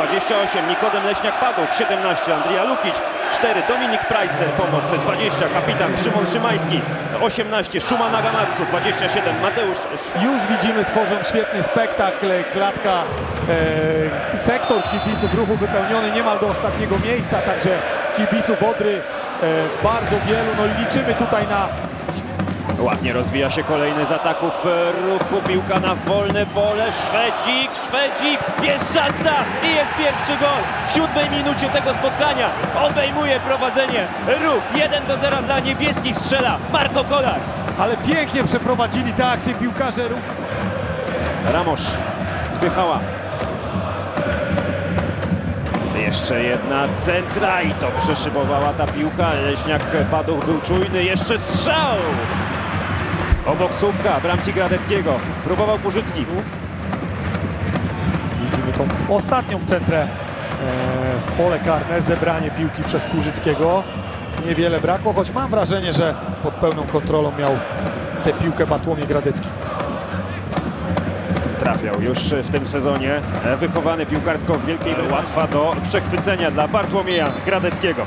Osiem Nikodem Leśniak-Paduch, 17 Andrija Lukic, 4 Dominik Preisler, pomoc 20 kapitan Szymon Szymański, 18 Szuma Nagamatsu, 27 Mateusz Sz- Już widzimy, tworzą świetny spektakl, klatka, e, sektor kibiców ruchu wypełniony niemal do ostatniego miejsca, także kibiców Odry e, bardzo wielu, no i liczymy tutaj na Ładnie rozwija się kolejny z ataków e, ruchu, piłka na wolne pole, Szwedzik, Szwedzik, jest szansa i jest pierwszy gol w siódmej minucie tego spotkania, obejmuje prowadzenie ruch, 1 do 0 dla niebieskich strzela Marko Kolar. ale pięknie przeprowadzili te akcje piłkarze ruchu. Ramosz spychała. Jeszcze jedna centra i to przeszybowała ta piłka. Leśniak Paduch był czujny. Jeszcze strzał! Obok słupka bramki Gradeckiego. Próbował Purzycki. Widzimy tą ostatnią centrę e, w pole karne, zebranie piłki przez Płużyckiego. Niewiele brakło, choć mam wrażenie, że pod pełną kontrolą miał tę piłkę Bartłomiej Gradecki. Trafiał już w tym sezonie. Wychowany piłkarsko w Wielkiej. Łatwa do przechwycenia dla Bartłomieja Gradeckiego.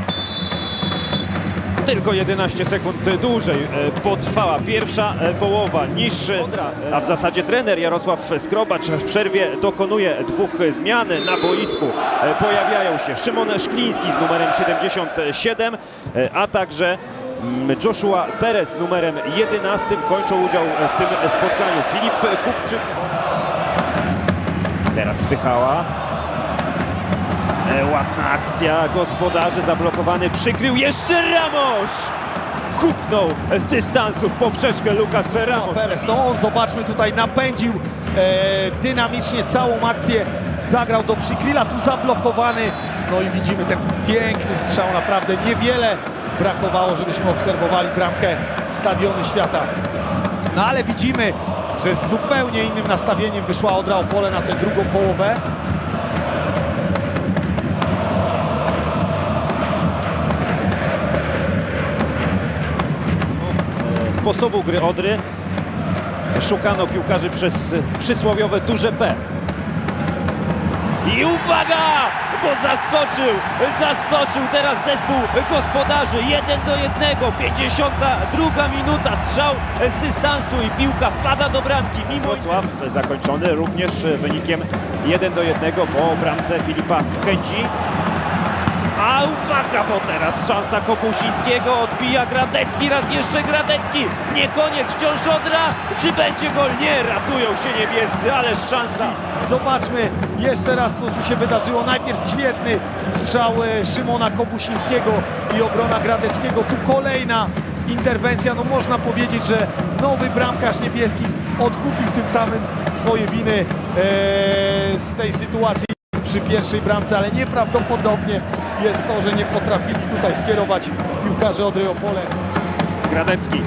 Tylko 11 sekund dłużej e, potrwała pierwsza e, połowa niż, a w zasadzie trener Jarosław Skrobacz w przerwie dokonuje dwóch zmian na boisku. E, Pojawiają się Szymon Szkliński z numerem 77, e, a także mm, Joshua Perez z numerem 11 kończą udział w tym spotkaniu. Filip Kupczyk Teraz spychała. E, ładna akcja gospodarzy, zablokowany, przykrył jeszcze Ramos! Huknął z dystansu w poprzeczkę Lukas Ramos. Perez, to on, zobaczmy tutaj, napędził e, dynamicznie całą akcję, zagrał do Przykrila, tu zablokowany, no i widzimy ten piękny strzał, naprawdę niewiele brakowało, żebyśmy obserwowali bramkę Stadiony Świata. No ale widzimy, że z zupełnie innym nastawieniem wyszła Odra Opole na tę drugą połowę. Sposobu gry Odry szukano piłkarzy przez przysłowiowe duże P. I uwaga! Bo zaskoczył, zaskoczył teraz zespół gospodarzy. 1 do 1, 52 minuta, strzał z dystansu i piłka wpada do bramki. Mimo Wrocław zakończony również wynikiem 1 do 1 po bramce Filipa Kęci. A uwaga, bo teraz szansa Kopusińskiego, odbija Gradecki, raz jeszcze Gradecki, nie koniec, wciąż Odra, czy będzie gol? Nie, ratują się niebiescy, ależ szansa. Zobaczmy jeszcze raz, co tu się wydarzyło. Najpierw świetny strzał e, Szymona Kobusińskiego i obrona Gradeckiego. Tu kolejna interwencja. No można powiedzieć, że nowy bramkarz niebieskich odkupił tym samym swoje winy e, z tej sytuacji przy pierwszej bramce, ale nieprawdopodobnie jest to, że nie potrafili tutaj skierować piłkarze Odry Opole. Gradecki.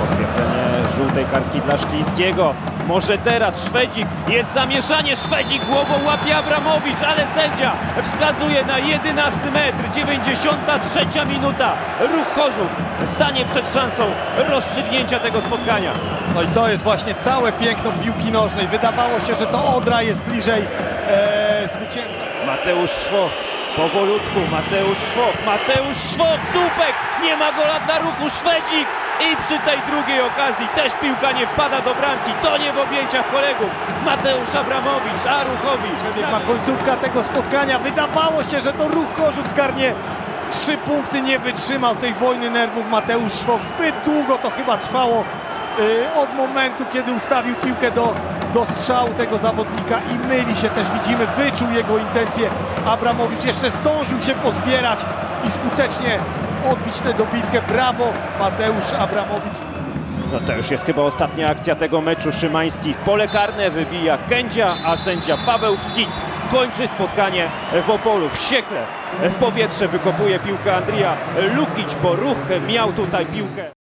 Potwierdzenie żółtej kartki dla Szklińskiego. Może teraz Szwedzik, jest zamieszanie, Szwedzik głową łapie Abramowicz, ale sędzia wskazuje na 11 metr, 93 minuta. Ruch Chorzów stanie przed szansą rozstrzygnięcia tego spotkania. No i to jest właśnie całe piękno piłki nożnej. Wydawało się, że to Odra jest bliżej e, zwycięstwa. Mateusz Szwok, powolutku, Mateusz Szwok, Mateusz Szwok, słupek, nie ma gola dla ruchu, Szwedzik i przy tej drugiej okazji też piłka nie wpada do bramki, to nie w objęciach kolegów, Mateusz Abramowicz, a ruchowi Przebiegła końcówka tego spotkania. Wydawało się, że to ruch Chorzów zgarnie trzy punkty. Nie wytrzymał tej wojny nerwów Mateusz Szwok. Zbyt długo to chyba trwało y, od momentu, kiedy ustawił piłkę do, do strzału tego zawodnika i myli się też. Widzimy, wyczuł jego intencje. Abramowicz jeszcze zdążył się pozbierać i skutecznie odbić tę dobitkę. Brawo Mateusz Abramowicz. No to już jest chyba ostatnia akcja tego meczu. Szymański w pole karne wybija Kędzia, a sędzia Paweł Pskit kończy spotkanie w Opolu. Wściekle w powietrze wykopuje piłkę Andrija Lukić, bo ruch miał tutaj piłkę.